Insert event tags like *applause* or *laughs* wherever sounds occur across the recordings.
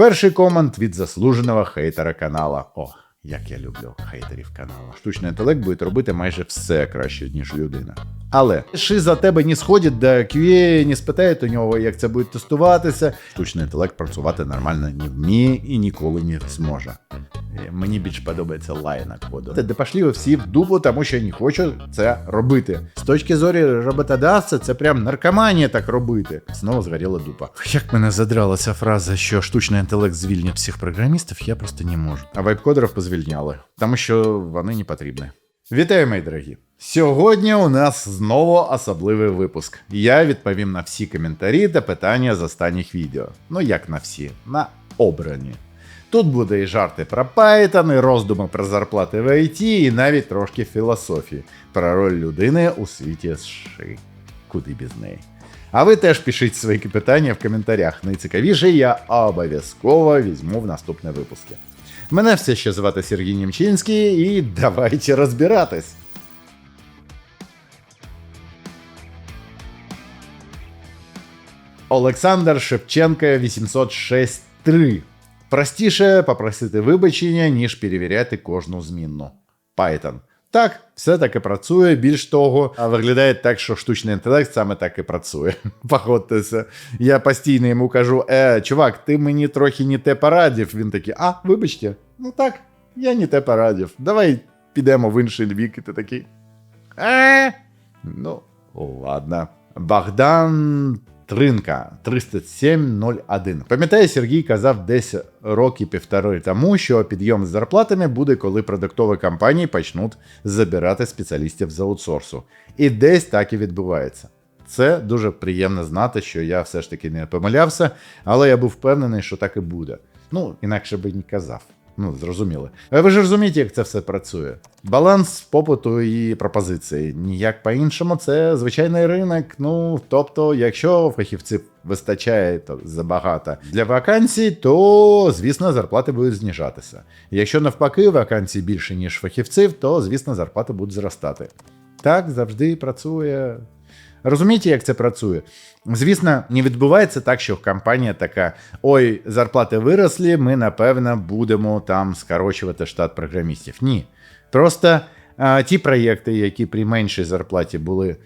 Перший комент від заслуженого хейтера канала. О, як я люблю хейтерів канала. Штучний інтелект буде робити майже все краще, ніж людина. Але ши за тебе не сходить до QA, не спитають у нього, як це буде тестуватися. Штучний інтелект працювати нормально не вміє і ніколи не зможе. Е, Мені більш подобається лайна коду. Де пошли ви всі в дупу, тому що я не хочу це робити. З точки зору роботодавця, це прям наркоманія так робити. Знову згоріла дупа. Як мене задрала ця фраза, що штучний інтелект звільнить всіх програмістів, я просто не можу. А веб-кодерів позвільняли, тому що вони не потрібні. Вітаю, мої дорогі! Сьогодні у нас знову особливий випуск. Я відповім на всі коментарі та питання з останніх відео. Ну як на всі, на обрані. Тут буде і жарти про Python, і роздуми про зарплати в IT, і навіть трошки філософії про роль людини у світі США. Куди без неї. А ви теж пишіть свої питання в коментарях. Найцікавіше я обов'язково візьму в наступні випуски. Мене все ще звати Сергій Німчинський, і давайте розбиратись. Олександр Шевченко 806.3. Простіше попросити вибачення, ніж перевіряти кожну змінну. Python. Так, все таки працює. Більш того, а виглядає так, що штучний інтелект саме так і працює. *laughs* Погодьтеся. Я постійно йому кажу: е, чувак, ти мені трохи не те порадів. Він такий, а, вибачте, ну так, я не те порадів. Давай підемо в інший вік, і ти такий. Е? Ну, ладно. Богдан Тринка 3701. Пам'ятаю, Сергій казав десь роки півтори тому, що підйом з зарплатами буде, коли продуктові компанії почнуть забирати спеціалістів з аутсорсу. І десь так і відбувається. Це дуже приємно знати, що я все ж таки не помилявся, але я був впевнений, що так і буде. Ну, інакше би не казав. Ну, зрозуміло. А Ви ж розумієте, як це все працює. Баланс попиту і пропозиції. Ніяк по-іншому, це звичайний ринок. Ну, тобто, якщо фахівців вистачає то забагато для вакансій, то, звісно, зарплати будуть знижатися. Якщо навпаки, вакансій більше, ніж фахівців, то, звісно, зарплати будуть зростати. Так завжди працює. Розумієте, як це працює? Звісно, не відбувається так, що компанія така: ой, зарплати виросли, ми напевно будемо там скорочувати штат програмістів. Ні. Просто а, ті проєкти, які при меншій зарплаті були.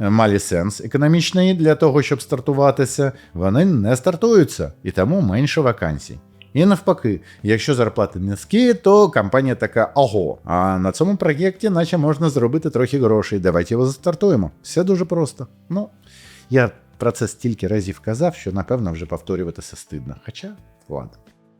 е, Мали сенс економічний для того, щоб стартуватися, вони не стартуються, і тому менше вакансій. І навпаки, якщо зарплати низькі, то компанія така ого. А на цьому проєкті, наче можна зробити трохи грошей. Давайте його застартуємо. Все дуже просто. Ну, я про це стільки разів казав, що напевно вже повторюватися стидно. Хоча, ладно.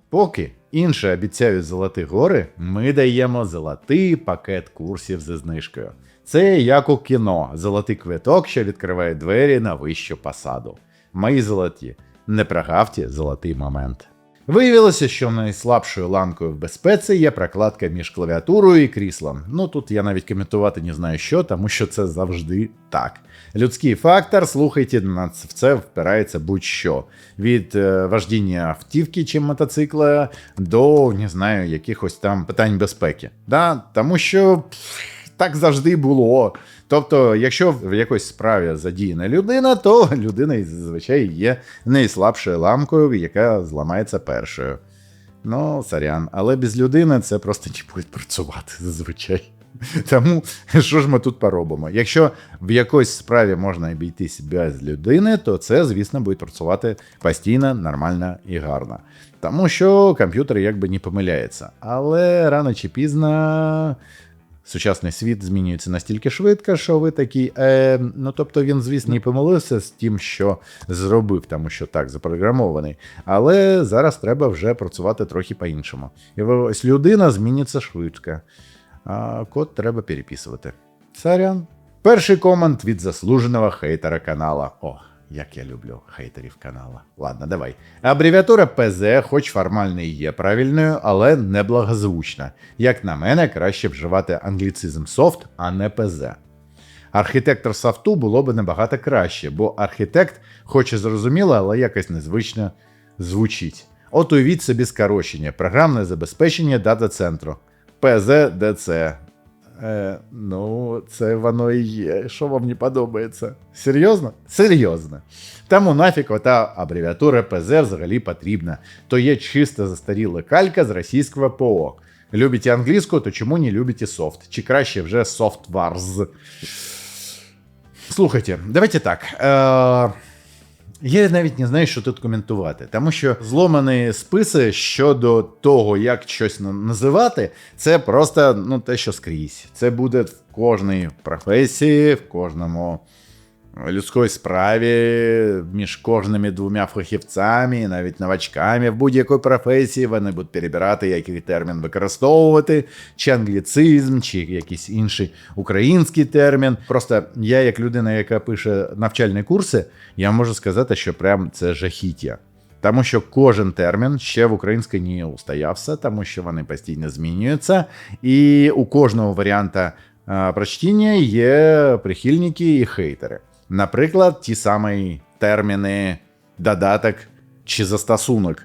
Поки інші обіцяють золоті гори, ми даємо золотий пакет курсів зі знижкою. Це як у кіно, золотий квиток, що відкриває двері на вищу посаду. Мої золоті, не прогавте золотий момент. Виявилося, що найслабшою ланкою в безпеці є прокладка між клавіатурою і кріслом. Ну тут я навіть коментувати не знаю що, тому що це завжди так. Людський фактор, слухайте, в це впирається будь-що. Від е, вождіння автівки чи мотоцикла до не знаю, якихось там питань безпеки. Да? Тому що пф, так завжди було. Тобто, якщо в якоїсь справі задіяна людина, то людина зазвичай є найслабшою ламкою, яка зламається першою. Ну, сорян, але без людини це просто не буде працювати зазвичай. Тому що ж ми тут поробимо? Якщо в якоїсь справі можна обійтись без людини, то це, звісно, буде працювати постійно, нормально і гарно. Тому що комп'ютер якби не помиляється. Але рано чи пізно сучасний світ змінюється настільки швидко, що ви такі. Е, ну тобто він, звісно, не помилився з тим, що зробив, тому що так запрограмований. Але зараз треба вже працювати трохи по-іншому. І ось людина зміниться швидко, а код треба переписувати. Сорян. Перший комент від заслуженого хейтера канала. О, як я люблю хейтерів канала. Ладно, давай. Абревіатура ПЗ, хоч формально і є правильною, але не благозвучна. Як на мене, краще вживати англіцизм софт, а не ПЗ. Архітектор софту було б набагато краще, бо архітект, хоч і зрозуміло, але якось незвично звучить. От уявіть собі скорочення, програмне забезпечення дата центру. ПЗДЦ. Е, ну, це воно і є. Що вам не подобається? Серйозно? Серйозно. Тому нафіг ота абревіатура ПЗ взагалі потрібна. То є чисто застаріла калька з російського ПО. Любите англійську, то чому не любите софт? Чи краще вже софтварз? Слухайте, давайте так. Е- я навіть не знаю, що тут коментувати, тому що зломані списи щодо того, як щось на- називати, це просто ну, те, що скрізь. Це буде в кожній професії, в кожному людській справі, між кожними двома фахівцями, навіть новачками в будь-якій професії вони будуть перебирати, який термін використовувати, чи англіцизм, чи якийсь інший український термін. Просто я, як людина, яка пише навчальні курси, я можу сказати, що прям це жахіття. Тому що кожен термін ще в українській не устоявся, тому що вони постійно змінюються, і у кожного варіанта прочтіння є прихильники і хейтери. Наприклад, ті самі терміни додаток чи застосунок.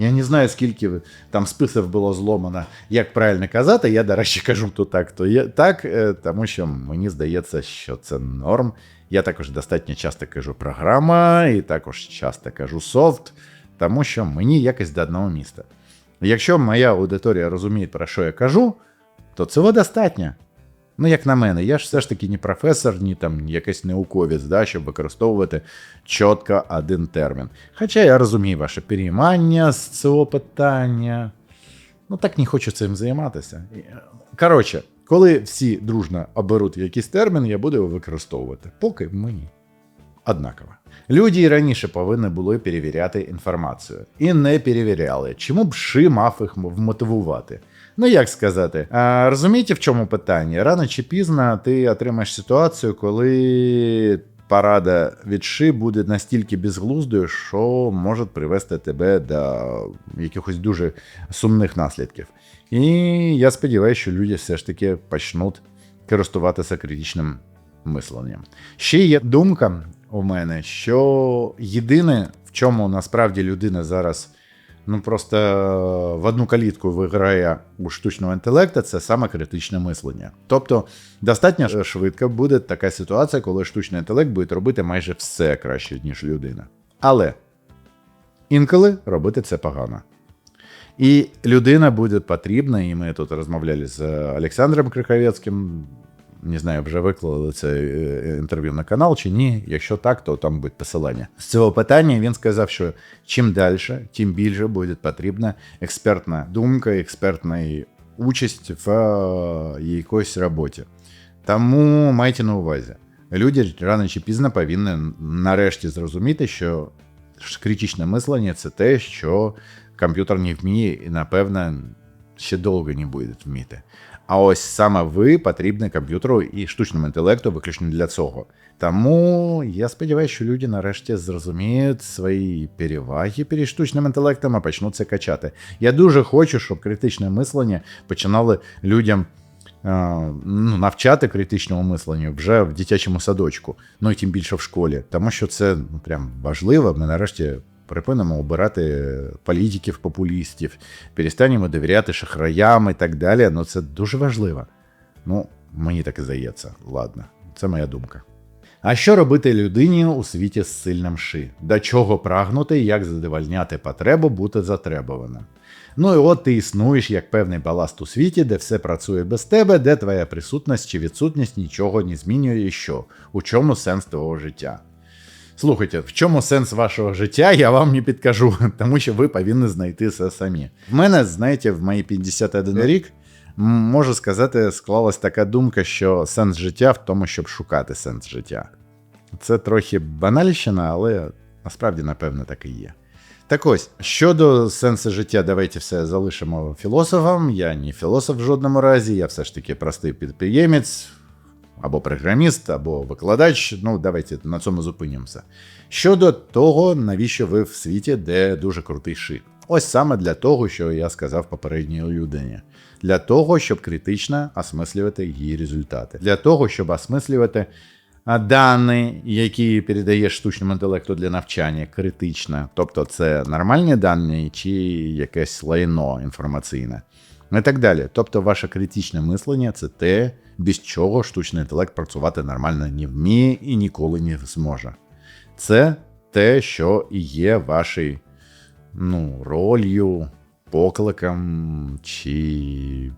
Я не знаю, скільки там списів було зломано, як правильно казати. Я, до речі, кажу то так, то є так, е, тому що мені здається, що це норм. Я також достатньо часто кажу програма, і також часто кажу софт, тому що мені якось до одного міста. Якщо моя аудиторія розуміє, про що я кажу, то цього достатньо. Ну, як на мене, я ж все ж таки не професор, ні там якийсь науковець, да, щоб використовувати чітко один термін. Хоча я розумію ваше переймання з цього питання. Ну, так не хочу цим займатися. Коротше, коли всі дружно оберуть якийсь термін, я буду його використовувати. Поки мені. Однаково. Люди і раніше повинні були перевіряти інформацію. І не перевіряли. Чому б ши мав їх вмотивувати? Ну, як сказати, а, розумієте, в чому питання? Рано чи пізно ти отримаєш ситуацію, коли парада від ши буде настільки безглуздою, що може привести тебе до якихось дуже сумних наслідків. І я сподіваюся, що люди все ж таки почнуть користуватися критичним мисленням. Ще є думка у мене, що єдине, в чому насправді людина зараз ну просто в одну калітку виграє у штучного інтелекту, це саме критичне мислення. Тобто, достатньо швидко буде така ситуація, коли штучний інтелект буде робити майже все краще, ніж людина. Але інколи робити це погано. І людина буде потрібна, і ми тут розмовляли з Олександром Криховецьким. Не знаю, вже виклали це е, інтерв'ю на канал чи ні. Якщо так, то там буде посилання. З цього питання він сказав, що чим далі, тим більше буде потрібна експертна думка, експертна участь в е, якоїсь роботі. Тому майте на увазі, люди рано чи пізно повинні нарешті зрозуміти, що критичне мислення це те, що комп'ютер не вміє і, напевно, ще довго не буде вміти. А ось саме ви потрібні комп'ютеру і штучному інтелекту виключно для цього. Тому я сподіваюся, що люди нарешті зрозуміють свої переваги перед штучним інтелектом і почнуть це качати. Я дуже хочу, щоб критичне мислення починали людям. е, Ну, навчати критичному мисленню вже в дитячому садочку, ну і тим більше в школі, тому що це ну, прям важливо. Ми нарешті припинимо обирати політиків, популістів, перестанемо довіряти шахраям і так далі. Ну це дуже важливо. Ну, мені так і здається. Ладно, це моя думка. А що робити людині у світі з сильним ши? До чого прагнути, як задовольняти потребу бути затребуваним? Ну і от ти існуєш як певний баласт у світі, де все працює без тебе, де твоя присутність чи відсутність нічого не змінює що? У чому сенс твого життя? Слухайте, в чому сенс вашого життя, я вам не підкажу, *laughs* тому що ви повинні знайти це самі. В мене, знаєте, в мої 51 рік можу сказати, склалась така думка, що сенс життя в тому, щоб шукати сенс життя. Це трохи банальщина, але насправді, напевно, так і є. Так ось, щодо сенсу життя, давайте все залишимо філософам. Я не філософ в жодному разі, я все ж таки простий підприємець, або програміст, або викладач. Ну, давайте на цьому зупинимося. Щодо того, навіщо ви в світі, де дуже крутий шит. Ось саме для того, що я сказав попередній людині. Для того, щоб критично осмислювати її результати. Для того, щоб осмислювати дані, які передає штучному інтелекту для навчання, критично. Тобто це нормальні дані чи якесь лайно інформаційне. І так далі. Тобто, ваше критичне мислення це те, без чого штучний інтелект працювати нормально не вміє і ніколи не зможе. Це те, що і є вашою ну, ролью, покликом, чи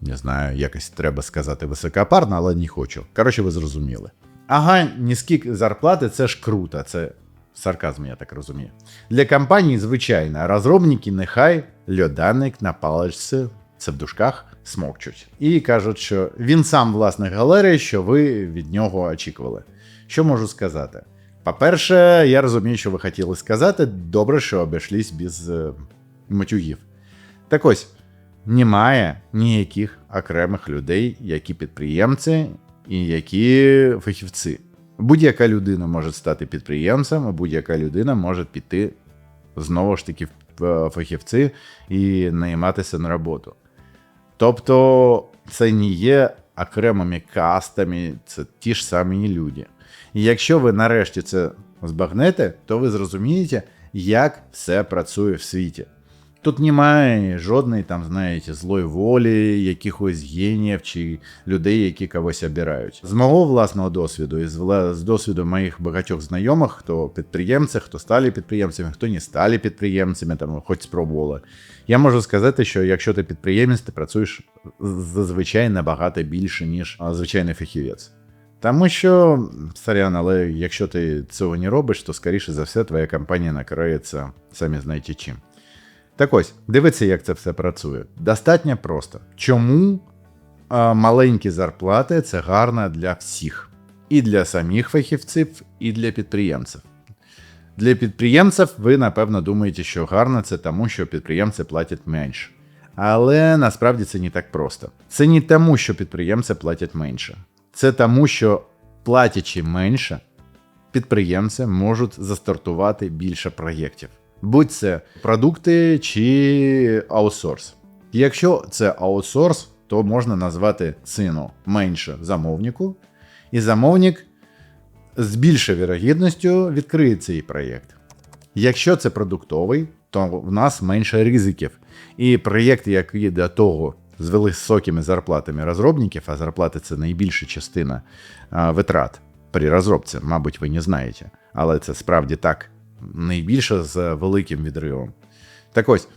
не знаю, якось треба сказати високопарно, але не хочу. Коротше, ви зрозуміли. Ага, низькі зарплати це ж круто, це сарказм, я так розумію. Для компаній, звичайно, розробники нехай льоданик на паличці, це в дужках, смокчуть. І кажуть, що він сам власник галерії, що ви від нього очікували. Що можу сказати? По-перше, я розумію, що ви хотіли сказати. Добре, що обійшлись без е, матюгів. Так ось, немає ніяких окремих людей, які підприємці і які фахівці. Будь-яка людина може стати підприємцем, а будь-яка людина може піти знову ж таки в е, фахівці і найматися на роботу. Тобто це не є окремими кастами, це ті ж самі люди. І якщо ви нарешті це збагнете, то ви зрозумієте, як все працює в світі. Тут немає жодної там, знаєте, злої волі, якихось геніїв чи людей, які когось обирають. З мого власного досвіду і з, досвіду моїх багатьох знайомих, хто підприємці, хто стали підприємцями, хто не стали підприємцями, там хоч спробували. Я можу сказати, що якщо ти підприємець, ти працюєш зазвичай набагато більше, ніж звичайний фахівець. Тому що, сорян, але якщо ти цього не робиш, то скоріше за все твоя компанія накриється самі знаєте чим. Так ось, дивіться, як це все працює. Достатньо просто. Чому а, маленькі зарплати це гарно для всіх? І для самих фахівців, і для підприємців. Для підприємців ви, напевно, думаєте, що гарно це тому, що підприємці платять менше. Але насправді це не так просто. Це не тому, що підприємці платять менше. Це тому, що платячи менше, підприємці можуть застартувати більше проєктів будь це продукти чи аутсорс. Якщо це аутсорс, то можна назвати ціну менше замовнику, і замовник з більшою вірогідністю відкриє цей проєкт. Якщо це продуктовий, то в нас менше ризиків. І проєкт, який до того з високими зарплатами розробників, а зарплати це найбільша частина витрат при розробці, мабуть, ви не знаєте, але це справді так найбільше з великим відривом. Так ось,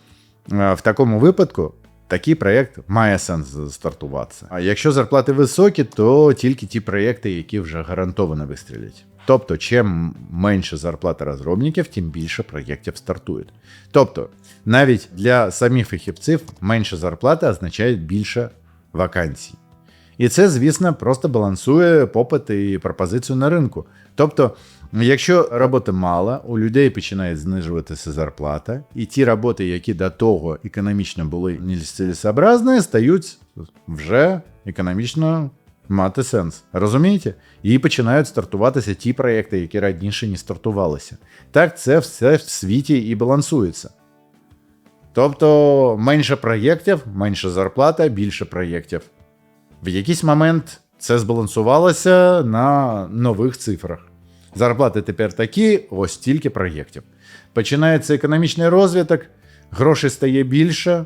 е, в такому випадку такий проєкт має сенс стартуватися. А якщо зарплати високі, то тільки ті проєкти, які вже гарантовано вистрілять. Тобто, чим менше зарплата розробників, тим більше проєктів стартують. Тобто, навіть для самих фахівців менше зарплати означає більше вакансій. І це, звісно, просто балансує попит і пропозицію на ринку. Тобто, якщо роботи мало, у людей починає знижуватися зарплата, і ті роботи, які до того економічно були нецілесообразні, стають вже економічно мати сенс. Розумієте? І починають стартуватися ті проекти, які раніше не стартувалися. Так це все в світі і балансується. Тобто менше проєктів, менше зарплата, більше проєктів. В якийсь момент це збалансувалося на нових цифрах. Зарплати тепер такі, ось стільки проєктів. Починається економічний розвиток, грошей стає більше,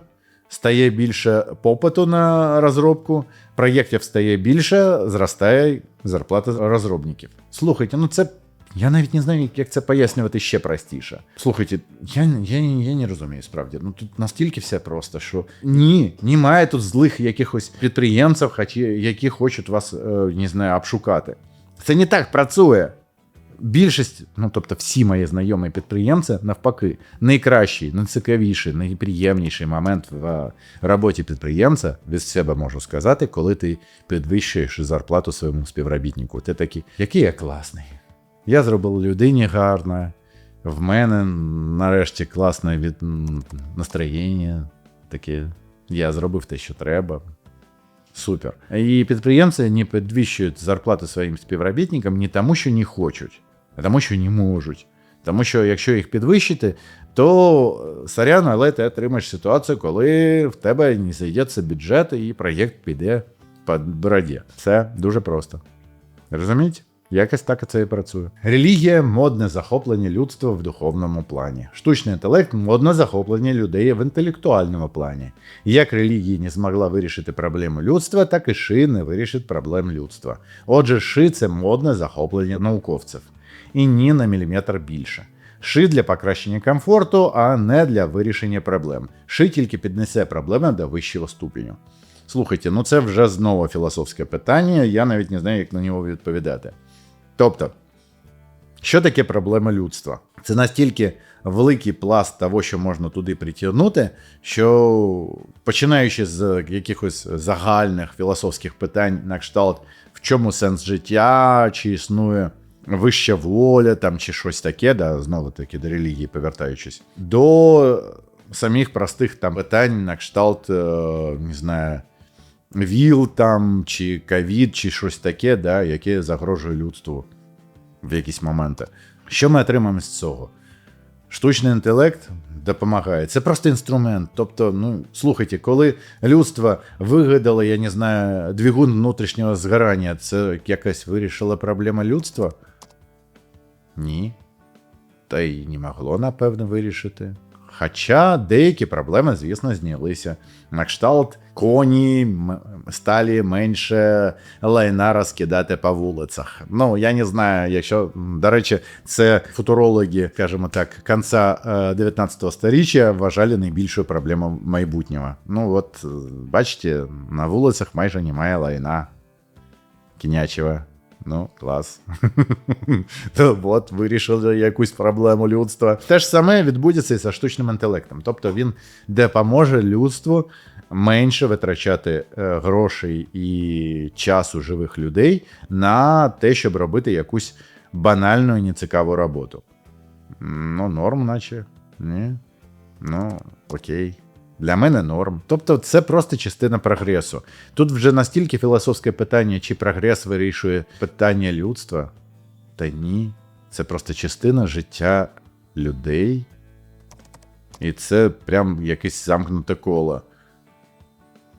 стає більше попиту на розробку, проєктів стає більше, зростає зарплата розробників. Слухайте, ну це я навіть не знаю, як це пояснювати ще простіше. Слухайте, я я, я не розумію справді. Ну тут настільки все просто, що ні, немає тут злих якихось підприємців, які хочуть вас е, не знаю, обшукати. Це не так працює. Більшість, ну тобто всі мої знайомі підприємці, навпаки, найкращий, найцікавіший, найприємніший момент в роботі підприємця від себе можу сказати, коли ти підвищуєш зарплату своєму співробітнику. Ти такий, який я класний. Я зробив людині гарно. В мене нарешті класне від настроєння. Таке. Я зробив те, що треба. Супер. І підприємці не підвищують зарплати своїм співробітникам не тому, що не хочуть, а тому, що не можуть. Тому що якщо їх підвищити, то соряно, але ти отримаєш ситуацію, коли в тебе не зайдеться бюджет і проєкт піде по бороді. Все дуже просто. Розумієте? Якось так це і працює. Релігія модне захоплення людства в духовному плані. Штучний інтелект модне захоплення людей в інтелектуальному плані. Як релігія не змогла вирішити проблему людства, так і ши не вирішить проблем людства. Отже, ши це модне захоплення науковців. І ні на міліметр більше. Ши для покращення комфорту, а не для вирішення проблем. Ши тільки піднесе проблеми до вищого ступеню. Слухайте, ну це вже знову філософське питання, я навіть не знаю, як на нього відповідати. Тобто, що таке проблема людства? Це настільки великий пласт того, що можна туди притягнути, що починаючи з якихось загальних філософських питань на кшталт, в чому сенс життя, чи існує вища воля, там, чи щось таке, да, знову таки до релігії повертаючись, до самих простих там питань на кшталт, е, не знаю, ВІЛ там, чи ковід, чи щось таке, да, яке загрожує людству в якісь моменти. Що ми отримаємо з цього? Штучний інтелект допомагає. Це просто інструмент. Тобто, ну слухайте, коли людство вигадало, я не знаю, двигун внутрішнього згорання, це якась вирішила проблема людства? Ні. Та й не могло, напевно, вирішити. Хоча деякі проблеми, звісно, знялися. На кшталт коні стали менше лайна розкидати по вулицях. Ну, я не знаю, якщо, до речі, це футурологи, скажімо так, кінця е, 19 століття вважали найбільшою проблемою майбутнього. Ну, от, е, бачите, на вулицях майже немає лайна кінячого. Ну, клас. *laughs* От вирішили якусь проблему людства. Те ж саме відбудеться і зі штучним інтелектом. Тобто він допоможе людству менше витрачати е, грошей і часу живих людей на те, щоб робити якусь банальну і нецікаву роботу. Ну, норм, наче. Ні. Ну, окей. Для мене норм. Тобто, це просто частина прогресу. Тут вже настільки філософське питання, чи прогрес вирішує питання людства. Та ні. Це просто частина життя людей. І це прям якесь замкнуте коло.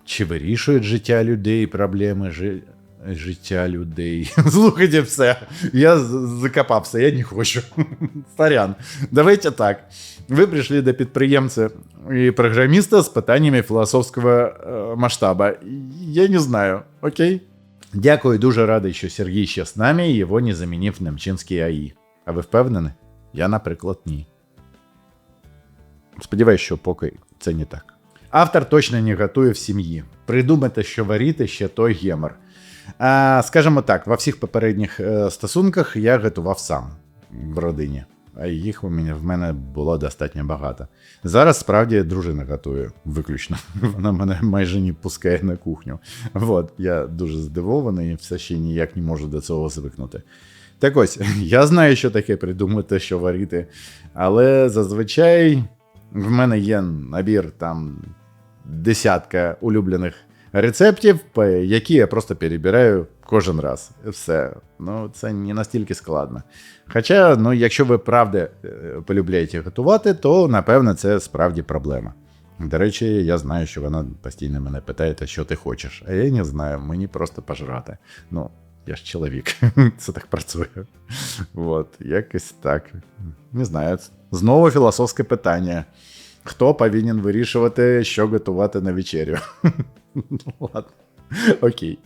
Чи вирішують життя людей проблеми жи... життя людей? *laughs* Слухайте все. Я закопався, я не хочу. *laughs* Сорян. Давайте так. Вы пришли до підприємця і програміста з питаннями філософського е, масштабу. Я не знаю, окей? Дякую, дуже радий, що Сергій ще з нами і його не замінив Немчинський АІ. А ви впевнені? Я, наприклад, ні. Сподіваюсь, що поки це не так. Автор точно не готує в сім'ї. Придумати, що варити ще той гемор. Скажімо так, во всіх попередніх е, стосунках я готував сам в родині, а їх у мене в мене було достатньо багато. Зараз справді дружина готує виключно. *laughs* Вона мене майже не пускає на кухню. От, я дуже здивований все ще ніяк не можу до цього звикнути. Так ось, *laughs* я знаю, що таке придумати, що варити, але зазвичай в мене є набір там десятка улюблених рецептів, які я просто перебираю кожен раз. І все. Ну, це не настільки складно. Хоча, ну, якщо ви правда е, полюбляєте готувати, то напевно це справді проблема. До речі, я знаю, що вона постійно мене питає, що ти хочеш. А я не знаю, мені просто пожрати. Ну, я ж чоловік, *laughs* це так працює. От, якось так. Не знаю. Знову філософське питання. Хто повинен вирішувати, що готувати на вечерю? *laughs* *laughs* Ну, Ладно. Окей.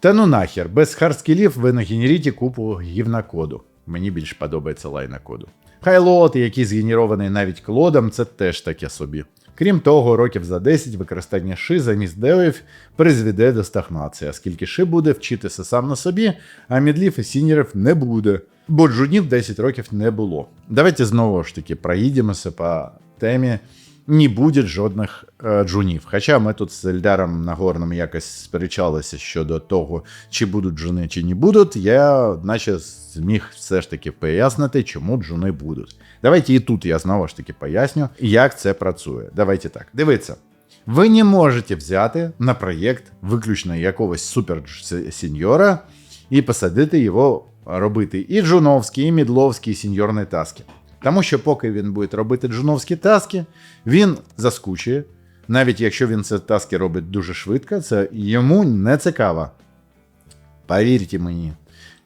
Та ну нахер, без хардскілів ви нагенеріть купу гівнакоду. Мені більш подобається лайна коду. Хайлот, який згенерований навіть клодом, це теж таке собі. Крім того, років за 10 використання ши замість девів призведе до стагнації, оскільки ши буде вчитися сам на собі, а мідлів і сіньорів не буде. Бо джунів 10 років не було. Давайте знову ж таки проїдемося по темі. Не буде жодних е, джунів. Хоча ми тут з Ельдаром Нагорним якось сперечалися щодо того, чи будуть джуни, чи не будуть, я наче зміг все ж таки пояснити, чому джуни будуть. Давайте і тут я знову ж таки поясню, як це працює. Давайте так. Дивіться. Ви не можете взяти на проєкт виключно якогось супер сеньора і посадити його робити і джуновські, і мідловські, і сеньорні таски. Тому що поки він буде робити джуновські таски, він заскучує. Навіть якщо він ці таски робить дуже швидко, це йому не цікаво. Повірте мені.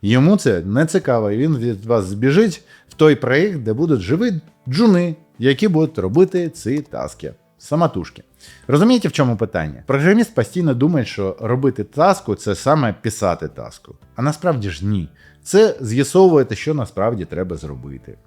Йому це не цікаво, і він від вас збіжить в той проєкт, де будуть живі джуни, які будуть робити ці таски. Самотужки. Розумієте, в чому питання? Програміст постійно думає, що робити таску це саме писати таску. А насправді ж ні. Це з'ясовувати, що насправді треба зробити.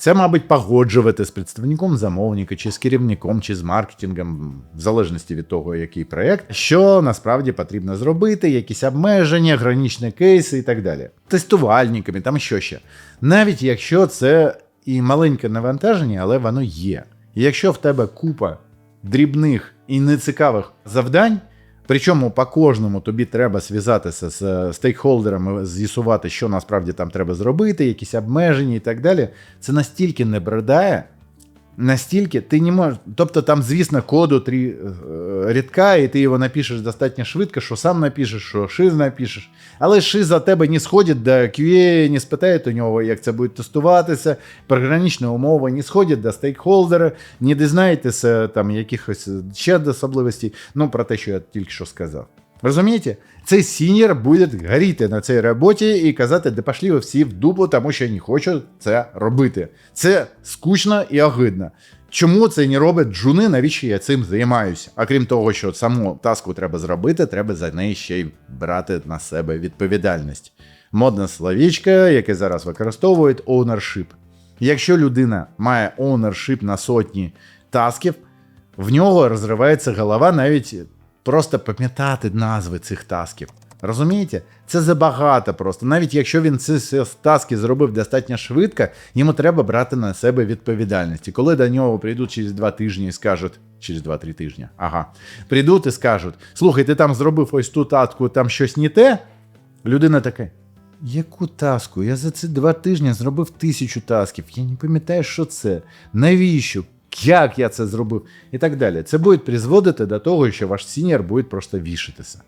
Це, мабуть, погоджувати з представником замовника, чи з керівником, чи з маркетингом, в залежності від того, який проєкт, що насправді потрібно зробити, якісь обмеження, гранічні кейси і так далі. Тестувальниками, там що ще. Навіть якщо це і маленьке навантаження, але воно є. І якщо в тебе купа дрібних і нецікавих завдань, Причому по кожному тобі треба зв'язатися з е, стейкхолдерами, з'ясувати, що насправді там треба зробити, якісь обмеження і так далі. Це настільки не бредає, настільки ти не можеш. Тобто там, звісно, коду три е, рядка, і ти його напишеш достатньо швидко, що сам напишеш, що шиз напишеш. Але шиз за тебе не сходить до QA, не спитає у нього, як це буде тестуватися. Програничні умови не сходять до стейкхолдера, не дізнаєтеся там якихось ще особливостей. Ну, про те, що я тільки що сказав. Розумієте? Цей сіньор буде горіти на цій роботі і казати, де пошли ви всі в дупу, тому що я не хочу це робити. Це скучно і огидно. Чому це не робить джуни, навіщо я цим займаюся? А крім того, що саму таску треба зробити, треба за неї ще й брати на себе відповідальність. Модна словічка, яке зараз використовують ownership. Якщо людина має ownership на сотні тасків, в нього розривається голова навіть просто пам'ятати назви цих тасків. Розумієте? Це забагато просто. Навіть якщо він ці таски зробив достатньо швидко, йому треба брати на себе відповідальність. І коли до нього прийдуть через два тижні і скажуть, через 2-3 тижні, ага, прийдуть і скажуть: слухай, ти там зробив ось ту таску, там щось не те. Людина така. Яку таску? Я за ці два тижні зробив тисячу тасків. Я не пам'ятаю, що це. Навіщо? Як я це зробив, і так далі. Це буде призводити до того, що ваш сіньор буде просто вішатися.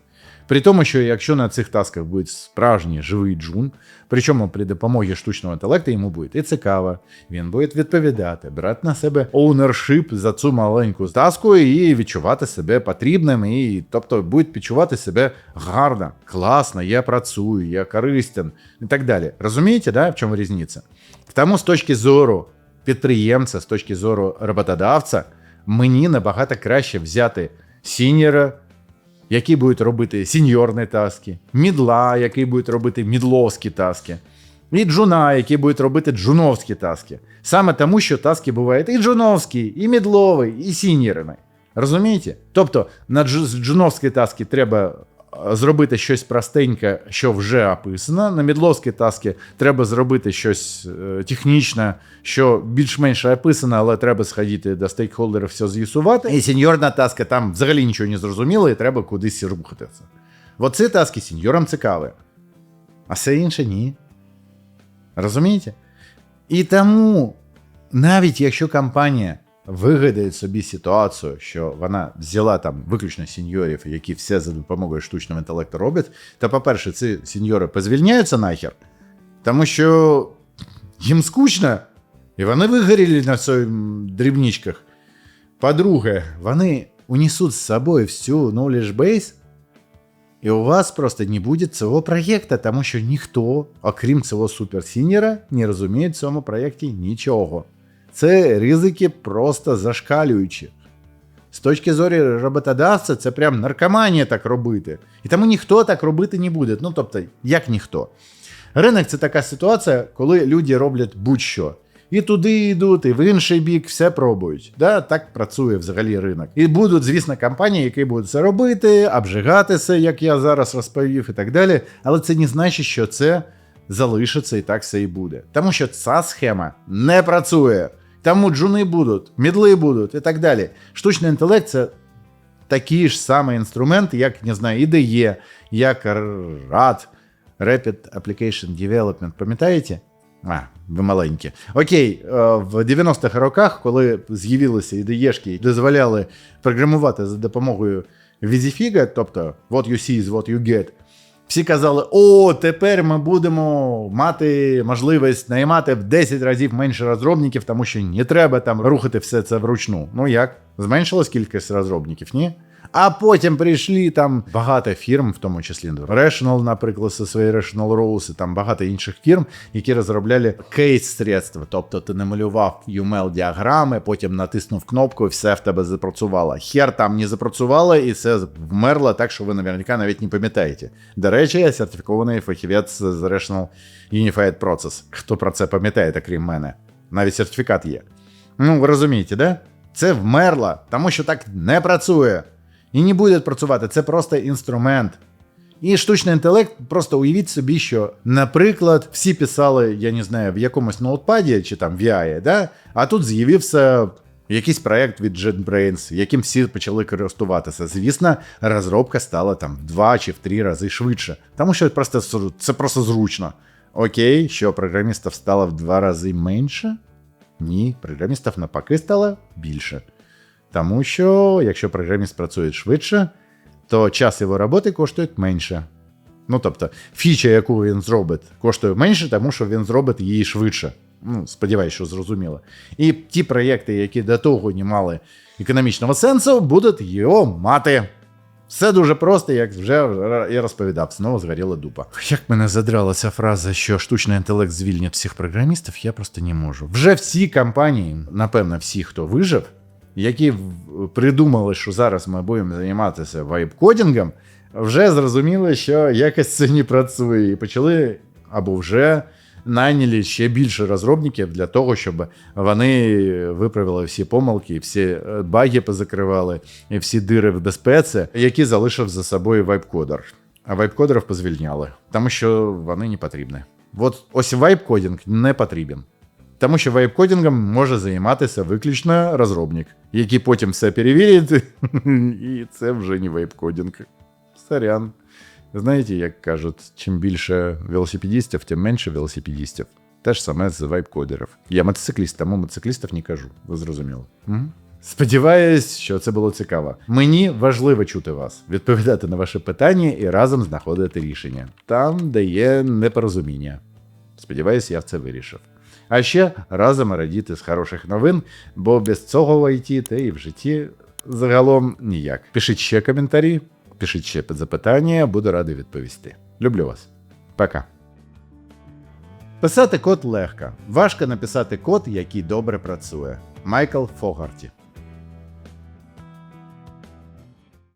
При тому, що якщо на цих тасках буде справжній живий джун, причому при допомогі штучного інтелекту йому буде і цікаво, він буде відповідати, брати на себе оунершип за цю маленьку таску і відчувати себе потрібним, і тобто буде відчувати себе гарно, класно, я працюю, я користен і так далі. Розумієте, да, в чому різниця? Тому з точки зору підприємця, з точки зору роботодавця, мені набагато краще взяти сіньора, який буде робити сіньорні таски, мідла, який буде робити мідловські таски, і джуна, який буде робити джуновські таски. Саме тому, що таски бувають і джуновські, і мідлові, і сіньорні. Розумієте? Тобто на джуновські таски треба зробити щось простеньке, що вже описано. На мідловські таски треба зробити щось е, технічне, що більш-менш описано, але треба сходити до стейкхолдерів, все з'ясувати. І сеньорна таска там взагалі нічого не зрозуміло, і треба кудись рухатися. Оці таски сеньорам цікаві, а все інше ні. Розумієте? І тому, навіть якщо компанія вигадає собі ситуацію, що вона взяла там виключно сеньорів, які все за допомогою штучного інтелекту роблять, то, по-перше, ці сеньори позвільняються нахер, тому що їм скучно, і вони вигоріли на своїх дрібничках. По-друге, вони унесуть з собою всю knowledge base, і у вас просто не буде цього проєкту, тому що ніхто, окрім цього суперсіньора, не розуміє в цьому проєкті нічого. Це ризики просто зашкалюючі. З точки зору роботодавця, це прям наркоманія так робити. І тому ніхто так робити не буде. Ну тобто, як ніхто. Ринок це така ситуація, коли люди роблять будь-що. І туди йдуть, і в інший бік все пробують. Да? Так працює взагалі ринок. І будуть, звісно, компанії, які будуть це робити, обжигатися, як я зараз розповів, і так далі. Але це не значить, що це залишиться і так все і буде. Тому що ця схема не працює. Тому джуни будуть, мідли будуть і так далі. Штучний інтелект це такий ж самий інструмент, як не знаю, IDE, як RAD, Rapid Application Development. Пам'ятаєте? А, ви маленькі. Окей, е, в 90-х роках, коли з'явилися ідеєшки, дозволяли програмувати за допомогою Візіфіга, тобто what you see is what you get, всі казали, о, тепер ми будемо мати можливість наймати в 10 разів менше розробників, тому що не треба там рухати все це вручну. Ну як? Зменшилась кількість розробників, ні? А потім прийшли там багато фірм, в тому числі Rational, наприклад, зі своєю Rational Rose, і там багато інших фірм, які розробляли кейс-средства. Тобто ти намалював UML-діаграми, потім натиснув кнопку, і все в тебе запрацювало. Хер там не запрацювало, і це вмерло так, що ви наверняка навіть не пам'ятаєте. До речі, я сертифікований фахівець з Rational Unified Process. Хто про це пам'ятає, крім мене? Навіть сертифікат є. Ну, ви розумієте, да? Це вмерло, тому що так не працює. І не буде працювати. Це просто інструмент. І штучний інтелект, просто уявіть собі, що, наприклад, всі писали, я не знаю, в якомусь ноутпаді чи там в AI, да? а тут з'явився якийсь проект від JetBrains, яким всі почали користуватися. Звісно, розробка стала там в два чи в три рази швидше. Тому що просто це просто зручно. Окей, що програмістів стало в два рази менше? Ні, програмістів навпаки стало більше. Тому що, якщо програміст працює швидше, то час його роботи коштує менше. Ну тобто, фіча, яку він зробить, коштує менше, тому що він зробить її швидше. Ну, сподіваюсь, що зрозуміло. І ті проєкти, які до того не мали економічного сенсу, будуть його мати. Все дуже просто, як вже я розповідав, знову згоріла дупа. Як мене задрала ця фраза, що штучний інтелект звільнить всіх програмістів, я просто не можу. Вже всі компанії, напевно, всі, хто вижив, які придумали, що зараз ми будемо займатися вайб-кодінгом, вже зрозуміли, що якось це не працює, і почали або вже найняли ще більше розробників для того, щоб вони виправили всі помилки, всі баги позакривали, і всі дири в безпеці, які залишив за собою вайб-кодер. А вайб-кодерів позвільняли, тому що вони не потрібні. От ось вайб-кодінг не потрібен. Тому що вейб-кодінгом може займатися виключно розробник, який потім все перевірить, *laughs* і це вже не вейб-кодінг. Сорян. Знаєте, як кажуть, чим більше велосипедистів, тим менше велосипедистів. Те ж саме з вейб-кодерів. Я мотоцикліст, тому мотоциклістів не кажу. Ви зрозуміли. Угу. Сподіваюсь, що це було цікаво. Мені важливо чути вас, відповідати на ваші питання і разом знаходити рішення там, де є непорозуміння. Сподіваюсь, я це вирішив. А ще разом радіти з хороших новин, бо без цього в ІТ та і в житті загалом ніяк. Пишіть ще коментарі, пишіть ще запитання, буду радий відповісти. Люблю вас. Пока. Писати код легко. Важко написати код, який добре працює. Майкл Фогарті